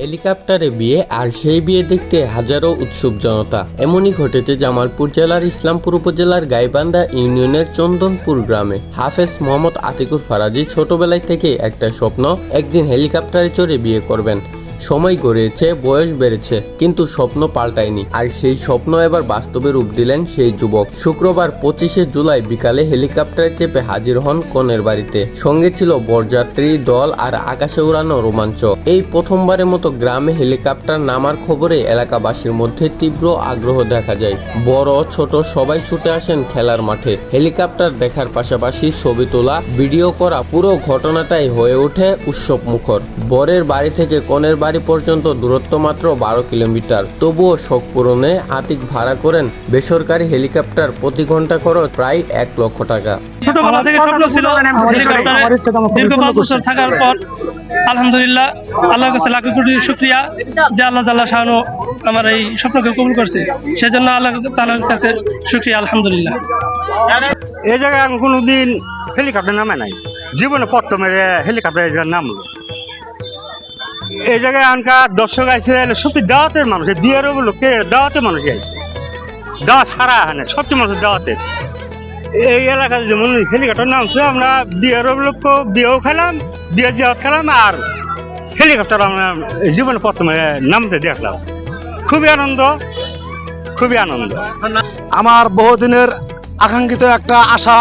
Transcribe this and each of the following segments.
হেলিকপ্টারে বিয়ে আর সেই বিয়ে দেখতে হাজারো উৎসুক জনতা। এমনই ঘটেছে জামালপুর জেলার ইসলামপুর উপজেলার গাইবান্ধা ইউনিয়নের চন্দনপুর গ্রামে। হাফেজ মোহাম্মদ আতিকুর ফারাজি ছোটবেলায় থেকে একটা স্বপ্ন, একদিন হেলিকপ্টারে চড়ে বিয়ে করবেন। সময় গড়িয়েছে বয়স বেড়েছে, কিন্তু স্বপ্ন পাল্টায়নি। আর সেই স্বপ্ন এবার বাস্তবে রূপ দিলেন সেই যুবক। শুক্রবার পঁচিশে জুলাই বিকালে হেলিকপ্টারে চেপে হাজির হন কনের বাড়িতে। সঙ্গে ছিল বরযাত্রী, দল আর আকাশে উড়ানো রোমাঞ্চ। এই প্রথমবারের মতো গ্রামে হেলিকপ্টার নামার খবরে এলাকাবাসীর মধ্যে তীব্র আগ্রহ দেখা যায়। বড়, ছোট সবাই ছুটে আসেন খেলার মাঠে। হেলিকপ্টার দেখার পাশাপাশি ছবি তোলা, ভিডিও করা পুরো ঘটনাটাই হয়ে ওঠে উৎসব মুখর বরের বাড়ি থেকে কনের বাড়ি পর্যন্ত দূরত্ব মাত্র বারো কিলোমিটার। তবুও শোক পূরণে আতিক ভাড়া করেন বেসরকারি হেলিকপ্টার প্রতি ঘণ্টা খরচ প্রায় এক লক্ষ টাকা। ছোটবেলা থেকে স্বপ্ন ছিল হেলিকপ্টারে দীর্ঘ পাঁচ বছর থাকার পর আলহামদুলিল্লাহ আল্লাহর কাছে লাখ কোটি শুক্রিয়া যে আল্লাহ জাল্লাহ শাহানু আমার এই স্বপ্নকে কবুল করছে। সেজন্য আল্লাহ তালার কাছে শুক্রিয়া আলহামদুলিল্লাহ। এই জায়গায় আমি কোনোদিন হেলিকপ্টার নামে নাই। জীবনে প্রথমে হেলিকপ্টার নামলো। এই জায়গায় আনকার দর্শক আছে সত্যি দাওয়াতের মানুষ বিয়ের লোককে দাওয়াতের মানুষ আছে দাওয়াত সারা হানে সত্যি মানুষ দাওয়াতের এই এলাকায় যেমন হেলিকপ্টার নামছে, আমরা বিয়ের লোক বিয়েও খেলাম বিয়ের জাওয়াত খেলাম, আর হেলিকপ্টার আমরা জীবনে প্রথমে নামতে দেখলাম। খুবই আনন্দ খুবই আনন্দ। আমার বহুদিনের আকাঙ্ক্ষিত একটা আশা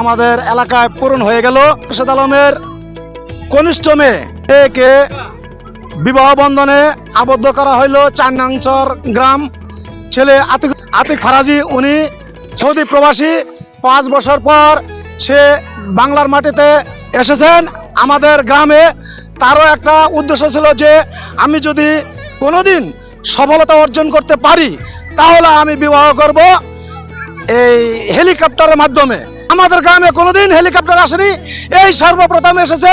আমাদের এলাকায় পূরণ হয়ে গেল। রশিদ আলমের কনিষ্ঠ মেয়ে একে বিবাহ বন্ধনে আবদ্ধ করা হইল চান্নাংচর গ্রাম। ছেলে আতিক আতিক ফারাজি, উনি সৌদি প্রবাসী। পাঁচ বছর পর সে বাংলার মাটিতে এসেছেন আমাদের গ্রামে। তারও একটা উদ্দেশ্য ছিল যে, আমি যদি কোনোদিন সফলতা অর্জন করতে পারি, তাহলে আমি বিবাহ করব এই হেলিকপ্টারের মাধ্যমে। আমাদের গ্রামে কোনোদিন হেলিকপ্টার আসেনি। এই সর্বপ্রথম এসেছে